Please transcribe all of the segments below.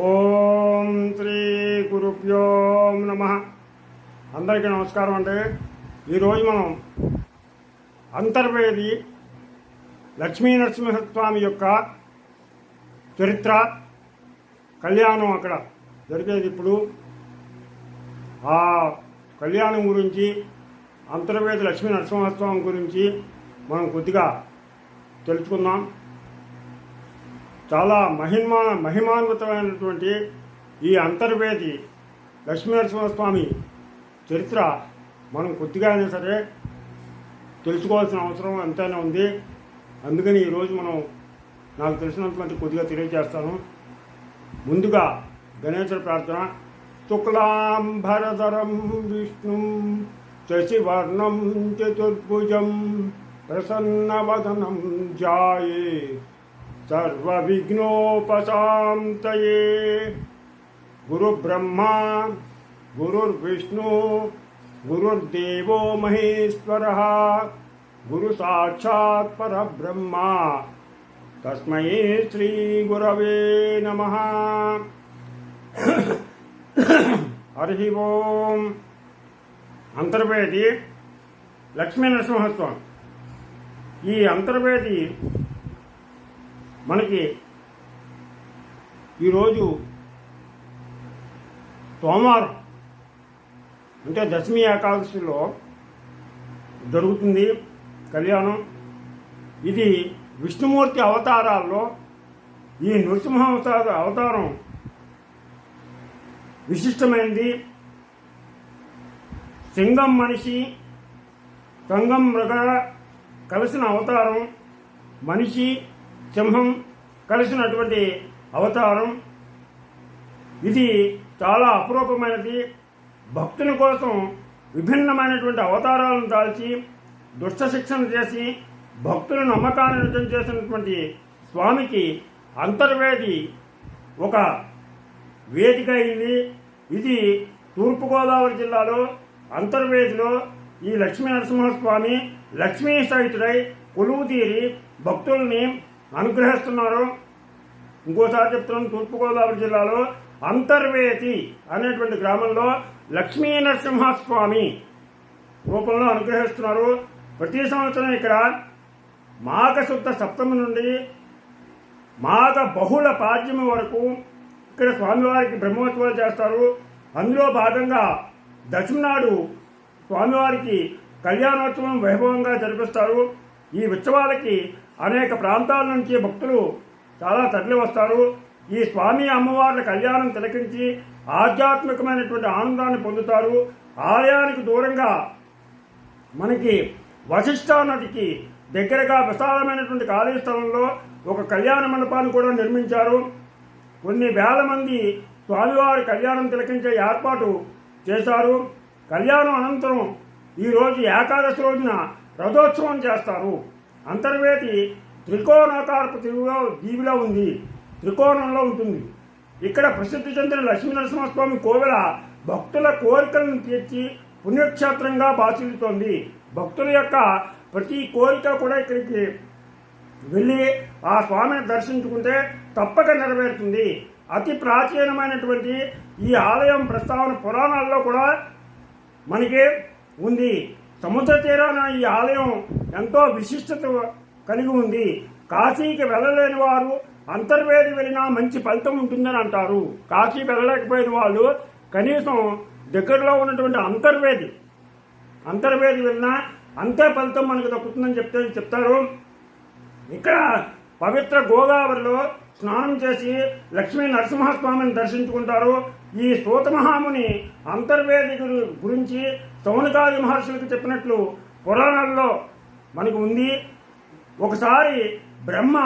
ఓం శ్రీ గురుభ్యో నమ. అందరికీ నమస్కారం అండి ఈరోజు మనం అంతర్వేది లక్ష్మీ నరసింహస్వామి యొక్క చరిత్ర కళ్యాణం అక్కడ జరిగేది ఇప్పుడు. ఆ కళ్యాణం గురించి అంతర్వేది లక్ష్మీ నరసింహస్వామి గురించి మనం కొద్దిగా తెలుసుకుందాం. చాలా మహిమా మహిమాన్వితమైనటువంటి ఈ అంతర్వేది లక్ష్మీనరసింహస్వామి చరిత్ర మనం కొద్దిగా అయినా సరే తెలుసుకోవాల్సిన అవసరం ఎంతైనా ఉంది. అందుకని ఈరోజు మనం నాకు తెలిసినటువంటి కొద్దిగా తెలియజేస్తాను. ముందుగా గణేశ ప్రార్థన. శుక్లాంబరధరం విష్ణు శశివర్ణం చతుర్భుజం ప్రసన్నవదనం జాయే. सर्वविघ्नोपशान्तये गुरुब्रह्मा, गुरुर्विष्णु, गुरुर्देव गुरुर्देवो महेश्वरः, गुरुसाक्षात् परब्रह्मा। तस्मै श्रीगुरवे नम। हरि ओम्। अंतर्वेदी लक्ष्मी ನರಸಿಂಹಸ್ವಾಮಿ ಈ ಅಂತರ್ವೇದಿ మనకి ఈరోజు సోమవారం అంటే దశమి ఏకాదశిలో జరుగుతుంది కళ్యాణం. ఇది విష్ణుమూర్తి అవతారాల్లో ఈ నృసింహ అవతార అవతారం విశిష్టమైనది సింగం మనిషి సంగం మృగ కలిసిన అవతారం మనిషి సింహం కలిసినటువంటి అవతారం. ఇది చాలా అపురూపమైనది. భక్తుల కోసం విభిన్నమైనటువంటి అవతారాలను దాల్చి దుష్ట శిక్షణ చేసి భక్తుల నమ్మకాన్ని నిజం చేసినటువంటి స్వామికి అంతర్వేది ఒక వేదిక అయింది. ఇది తూర్పుగోదావరి జిల్లాలో అంతర్వేదిలో ఈ లక్ష్మీ నరసింహస్వామి లక్ష్మీ సహితుడై కొలువు తీరి భక్తుల్ని అనుగ్రహిస్తున్నారు. ఇంకోసారి చెప్తున్నాను తూర్పుగోదావరి జిల్లాలో అంతర్వేతి అనేటువంటి గ్రామంలో లక్ష్మీ నరసింహస్వామి రూపంలో అనుగ్రహిస్తున్నారు. ప్రతి సంవత్సరం ఇక్కడ మాఘశుద్ధ సప్తమి నుండి మాఘ బహుళ పాడ్యమి వరకు ఇక్కడ స్వామివారికి బ్రహ్మోత్సవాలు చేస్తారు. అందులో భాగంగా దశమి నాడు స్వామివారికి కళ్యాణోత్సవం వైభవంగా జరిపిస్తారు. ఈ ఉత్సవాలకి అనేక ప్రాంతాల నుంచి భక్తులు చాలా తరలి వస్తారు. ఈ స్వామి అమ్మవార్ల కళ్యాణం తిలకించి ఆధ్యాత్మికమైనటువంటి ఆనందాన్ని పొందుతారు. ఆలయానికి దూరంగా మనకి వశిష్ఠ నదికి దగ్గరగా విశాలమైనటువంటి ఖాళీ స్థలంలో ఒక కళ్యాణ మండపాన్ని కూడా నిర్మించారు. కొన్ని వేల మంది స్వామివారి కళ్యాణం తిలకించే ఏర్పాటు చేశారు. కళ్యాణం అనంతరం ఈరోజు ఏకాదశి రోజున రథోత్సవం చేస్తారు. అంతర్వేది త్రికోణాకారపు తిరుగులో దీవిలో ఉంది. త్రికోణంలో ఉంటుంది. ఇక్కడ ప్రసిద్ధి చెందిన లక్ష్మీనరసింహస్వామి కోవెల భక్తుల కోరికలను తీర్చి పుణ్యక్షేత్రంగా బాసిల్లుతోంది భక్తుల యొక్క ప్రతి కోరిక కూడా ఇక్కడికి వెళ్ళి ఆ స్వామిని దర్శించుకుంటే తప్పక నెరవేరుతుంది. అతి ప్రాచీనమైనటువంటి ఈ ఆలయం ప్రస్తావన పురాణాల్లో కూడా మనకి ఉంది. సముద్ర తీరాన ఈ ఆలయం ఎంతో విశిష్టత కలిగి ఉంది. కాశీకి వెళ్ళలేని వారు అంతర్వేది వెళ్ళినా మంచి ఫలితం ఉంటుందని అంటారు. కాశీ వెళ్ళలేకపోయిన వాళ్ళు కనీసం దగ్గరలో ఉన్నటువంటి అంతర్వేది అంతర్వేది వెళ్ళినా అంతే ఫలితం మనకు దక్కుతుందని చెప్తే చెప్తారు. ఇక్కడ పవిత్ర గోదావరిలో స్నానం చేసి లక్ష్మీ నరసింహస్వామిని దర్శించుకుంటారు. ఈ సూతమహాముని అంతర్వేది గురించి సౌనకాది మహర్షులకు చెప్పినట్లు పురాణాల్లో మనకు ఉంది. ఒకసారి బ్రహ్మ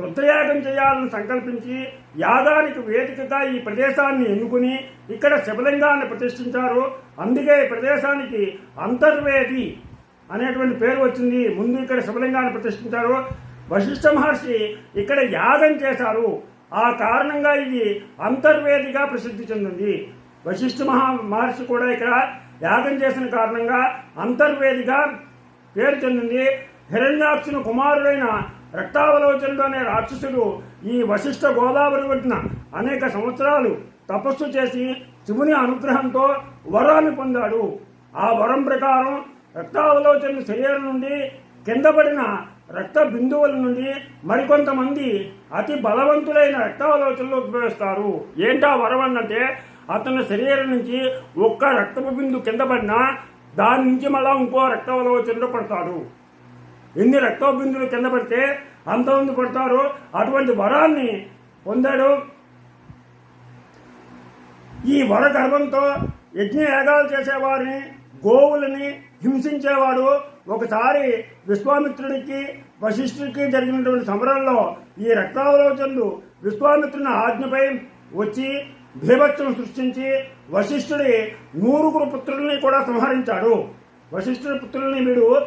రుద్రయాగం చేయాలని సంకల్పించి యాగానికి వేదికగా ఈ ప్రదేశాన్ని ఎన్నుకుని ఇక్కడ శివలింగాన్ని ప్రతిష్ఠించారు. అందుకే ఈ ప్రదేశానికి అంతర్వేది అనేటువంటి పేరు వచ్చింది. ముందు ఇక్కడ శివలింగాన్ని ప్రతిష్ఠించారు. వశిష్ఠ మహర్షి ఇక్కడ యాగం చేశారు. ఆ కారణంగా ఇది అంతర్వేదిగా ప్రసిద్ధి చెందింది. వశిష్ఠ మహా మహర్షి కూడా ఇక్కడ యాగం చేసిన కారణంగా అంతర్వేదిగా పేరు చెందింది హిరణ్యాక్షుని కుమారుడైన రక్తావలోచనుడు అనే రాక్షసుడు ఈ వశిష్ఠ గోదావరి ఒడ్డున అనేక సంవత్సరాలు తపస్సు చేసి శివుని అనుగ్రహంతో వరాన్ని పొందాడు. ఆ వరం ప్రకారం రక్తావలోచన శరీరం నుండి కింద పడిన రక్త బిందువుల నుండి మరికొంతమంది అతి బలవంతులైన రక్తావలోచనలు ఉద్భవిస్తారు. ఏంటా వరం అన్నంటే అతని శరీరం నుంచి ఒక్క రక్తపు బిందు కింద పడినా దాని నుంచి మళ్ళా ఇంకో రక్తావలోచనలో పడతాడు. ఎన్ని రక్త బిందులు కింద పడితే అంతమంది పడతారు. అటువంటి వరాన్ని పొందాడు. ఈ వర గర్భంతో యజ్ఞ యాగాలు చేసేవారిని గోవులని హింసించేవాడు. ఒకసారి విశ్వామిత్రుడికి వశిష్ఠుడికి జరిగినటువంటి సమరంలో ఈ రక్తావలోచనలు విశ్వామిత్రుని ఆజ్ఞపై వచ్చి భీభత్సం సృష్టించి వశిష్ఠుడి నూరుగురు పుత్రుల్ని కూడా సంహరించాడు. వశిష్ఠుడి పుత్రుల్ని వీడు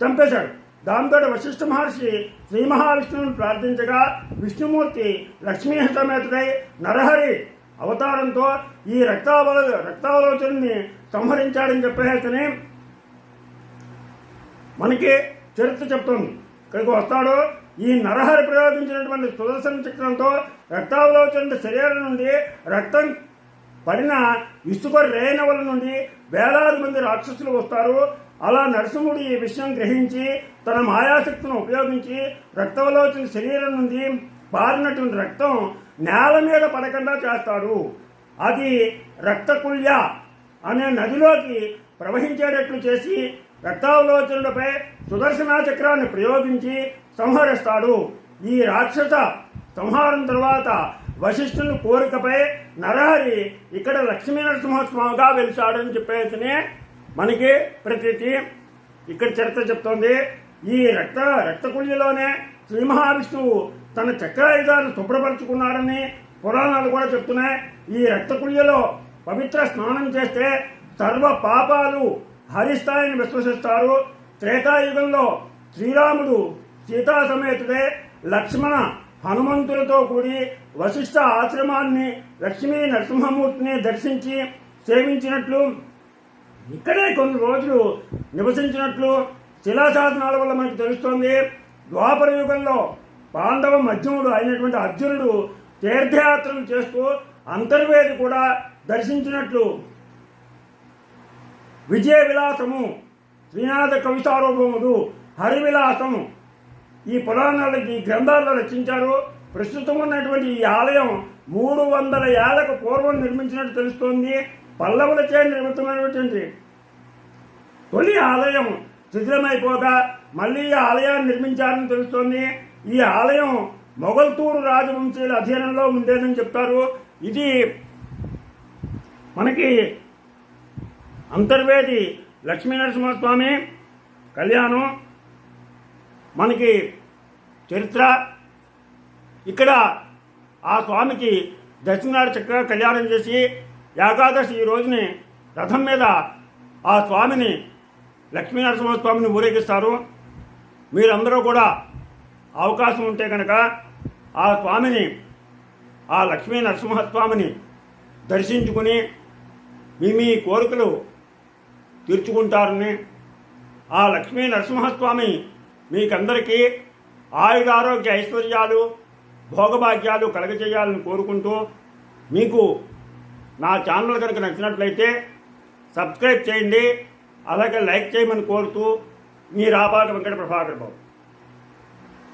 చంపేశాడు. దాంతో వశిష్ఠ మహర్షి శ్రీ మహావిష్ణువుని ప్రార్థించగా విష్ణుమూర్తి లక్ష్మీ సమేతుడై నరహరి అవతారంతో ఈ రక్తావల రక్తావలోచనని సంహరించాడని చెప్పేసని మనకి చరిత్ర చెప్తుంది. ఇక్కడికి వస్తాడు ఈ నరహరి ప్రయోగించినటువంటి సుదర్శన చక్రంతో రక్తావలోచన శరీరం నుండి రక్తం పడిన ఇసుక రేణువుల నుండి వేలాది మంది రాక్షసులు వస్తారు. అలా నరసింహుడు ఈ విషయం గ్రహించి తన మాయాశక్తిని ఉపయోగించి రక్తవలోచన శరీరం నుండి పారినటువంటి రక్తం నేల మీద పడకుండా చేస్తాడు. అది రక్తకుల్య అనే నదిలోకి ప్రవహించేటట్లు చేసి రక్తావలోచనలపై సుదర్శన చక్రాన్ని ప్రయోగించి సంహరిస్తాడు. ఈ రాక్షస సంహారం తర్వాత వశిష్ఠుని కోరికపై నరహరి ఇక్కడ లక్ష్మీ నరసింహస్వామిగా వెలిశాడని చెప్పేసి మనకి ప్రతీతి. ఇక్కడ చరిత్ర చెప్తోంది. ఈ రక్త రక్తకుళ్యలోనే శ్రీ మహావిష్ణువు తన చక్రాయుధాన్ని శుభ్రపరచుకున్నాడని పురాణాలు కూడా చెప్తున్నాయి. ఈ రక్తకుళ్యలో పవిత్ర స్నానం చేస్తే సర్వ పాపాలు హరిస్థాయిని విశ్వసిస్తారు. త్రేతాయుగంలో శ్రీరాముడు సీతా సమేతుడే లక్ష్మణ హనుమంతులతో కూడి వశిష్ఠ ఆశ్రమాన్ని లక్ష్మీ నరసింహమూర్తిని దర్శించి సేవించినట్లు ఇక్కడే కొన్ని రోజులు నివసించినట్లు శిలాశాసనాల వల్ల మనకు తెలుస్తోంది. ద్వాపర యుగంలో పాండవ మధ్యముడు అయినటువంటి అర్జునుడు తీర్థయాత్రలు చేస్తూ అంతర్వేది కూడా దర్శించినట్లు విజయ విలాసము శ్రీనాథ కవి సార్వభౌముడు హరివిలాసము. ఈ పురాణాలకి ఈ గ్రంథాల్లో రచించారు. ప్రస్తుతం ఉన్నటువంటి ఈ ఆలయం మూడు వందల ఏళ్ళకు పూర్వం నిర్మించినట్టు తెలుస్తోంది. పల్లవులచే నిర్మితమైనటువంటి తొలి ఆలయం శిథిలమైపోగా మళ్ళీ ఈ ఆలయాన్ని నిర్మించారని తెలుస్తోంది. ఈ ఆలయం మొగల్తూరు రాజవంశీయుల అధీనంలో ఉండేదని చెప్తారు. ఇది మనకి అంతర్వేది లక్ష్మీనరసింహస్వామి కళ్యాణం మనకి చరిత్ర. ఇక్కడ ఆ స్వామికి దక్షిణాడు చక్కగా కళ్యాణం చేసి ఏకాదశి ఈ రోజుని రథం మీద ఆ స్వామిని లక్ష్మీనరసింహస్వామిని ఊరేగిస్తారు. మీరందరూ కూడా అవకాశం ఉంటే కనుక ఆ స్వామిని ఆ లక్ష్మీ నరసింహస్వామిని దర్శించుకుని మీ మీ కోరికలు తీర్చుకుంటారని ఆ లక్ష్మీ నరసింహస్వామి మీకందరికీ ఆయురారోగ్య ఐశ్వర్యాలు భోగభాగ్యాలు కలగజేయాలని కోరుకుంటూ మీకు నా ఛానల్ కనుక నచ్చినట్లయితే సబ్స్క్రైబ్ చేయండి అలాగే లైక్ చేయమని కోరుతూ మీ రాబాటు వెంకట ప్రభాకర్ బాబు.